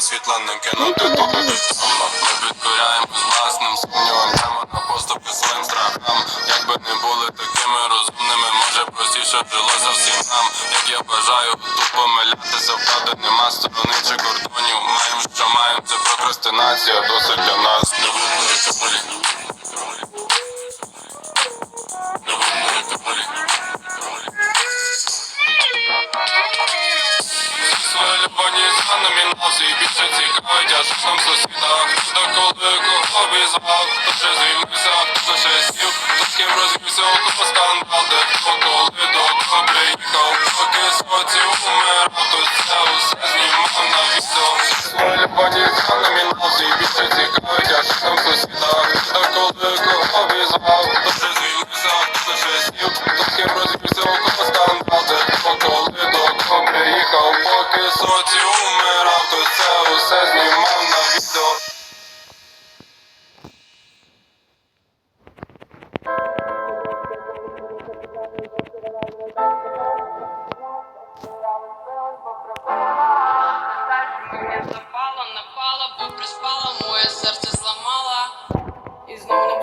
світла не кинути тобі підтримно Ми підкоряємо з власним сумнівом Йдемо на поступки своїм страхам. Якби не були такими розумними Може простіше жилося всім нам. Як я бажаю тут помилятися Вправди нема сторони чи кордонів. Маємо, що маємо, це прокрастинація Досить для нас Своє любовні коли кого обізвав, хто вже звільнився, хто ще сів. Хто з ким до кого приїхав. Поки соці умирав, то це усе знімав на відео. Своє любовні за більше цікавить, аж нам сусіда Хто коли кого обізвав, хто вже звільнився, хто ще сів. Хто з ким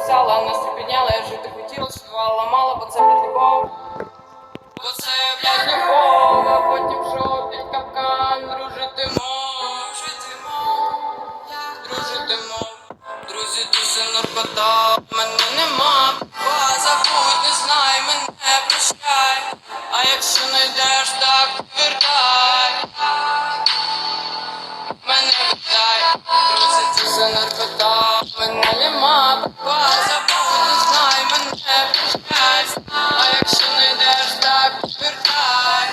Написала, настрій підняла, я жити хотіла, співала, ламала, бо це блядь, любов. Бо це блядь, любов, а потім що під капкан дружитимо, дружитимо, дружитимо. Друзі, дуси наркота, мене нема, забудь, не знай, мене прощай. А якщо знайдеш, так вертай. Мене це за наркота, мене нема, папа, забудь, не знай, мене прощай, а якщо не йдеш, так вертай,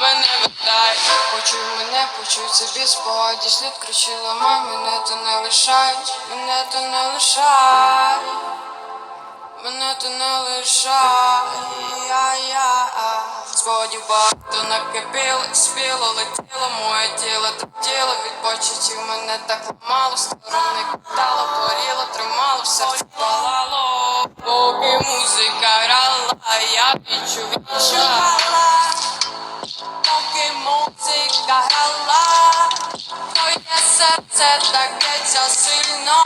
мене витай, почуй мене, почуй собі спогаді, слід кричила, мам, мене то не лишай, мене то не лишай. Мене то не лишай, я Згодів багато накипіло, спіло, летіло моє тіло, третіло від почуттів мене так ламало, сторони катало, горіло, тримало, в серці палало, поки музика грала, я відчув, відчувала, поки музика грала, твоє серце таке сильно.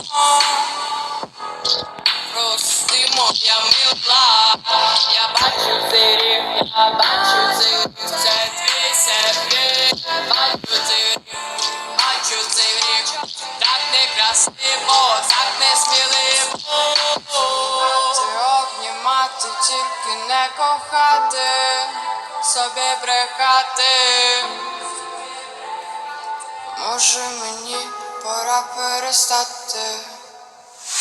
Прости, моя мила, я бачу цей рік, я бачу цей рік, це твій секрет, бачу цей рік, бачу цей рік, так некрасиво, так несміливо. Ти обнімати, тільки не кохати, собі брехати. Може мені пора перестати.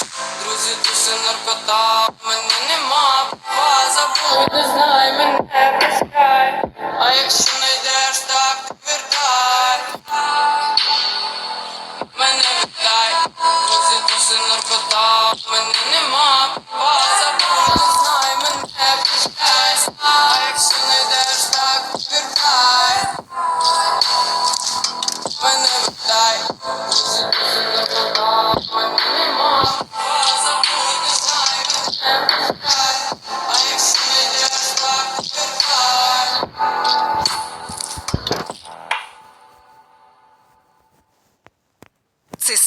Друзі, ти наркота, мене нема, папа, забудь, не знай, мене прощай. А якщо не йдеш, так вертай. Мене витай, друзі, ти все наркота, мене нема, папа, забудь, не знай, мене прощай. А якщо не йдеш, так вертай. Мене витай, друзі, ти все наркота,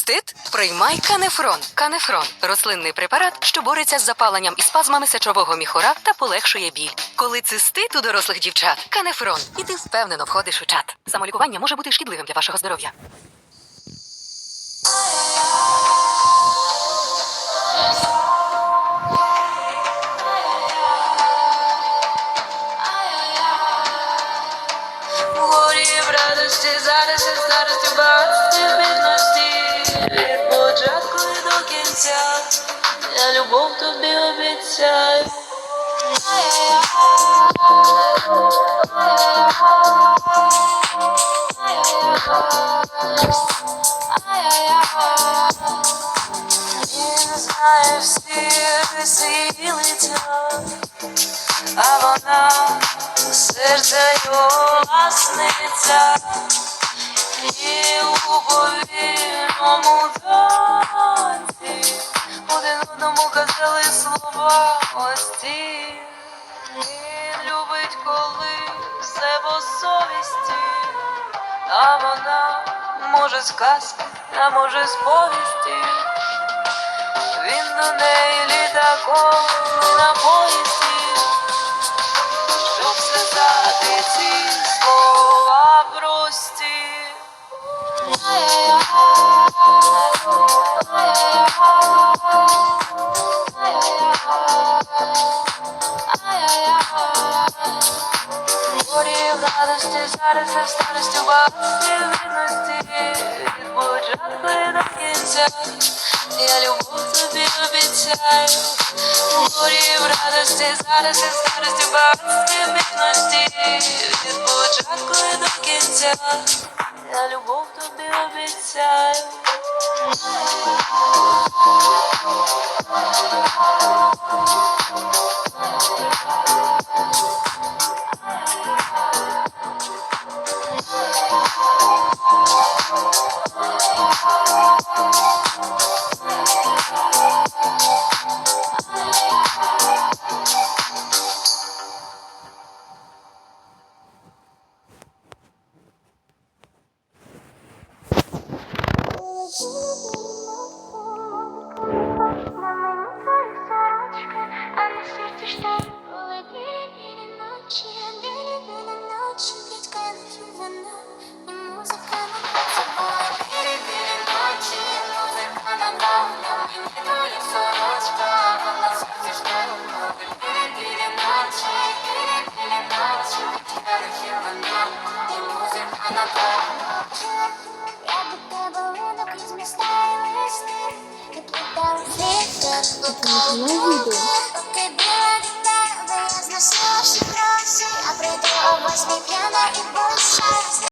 Цистит? Приймай канефрон. Канефрон рослинний препарат, що бореться з запаленням і спазмами сечового міхура та полегшує біль. Коли цистит у дорослих дівчат, канефрон, і ти впевнено входиш у чат. Самолікування може бути шкідливим для вашого здоров'я. У горі в радості, зараз і кінця, я любов тобі обіцяю. Він знає всі риси лиця, а вона серце його власниця, і у повільному танці а вона може сказки, а може з повісті. Він до неї літаком на поїзді, щоб сказати ці слова прості. Горі радості, зараз і в старості, багатстві Від початку до кінця Я любов тобі обіцяю Горі радості, зараз і в старості, багатстві Від початку до кінця Я любов тобі обіцяю Я Поки біла тебе, я зносила гроші, а прийду о восьмій п'яна і щастя.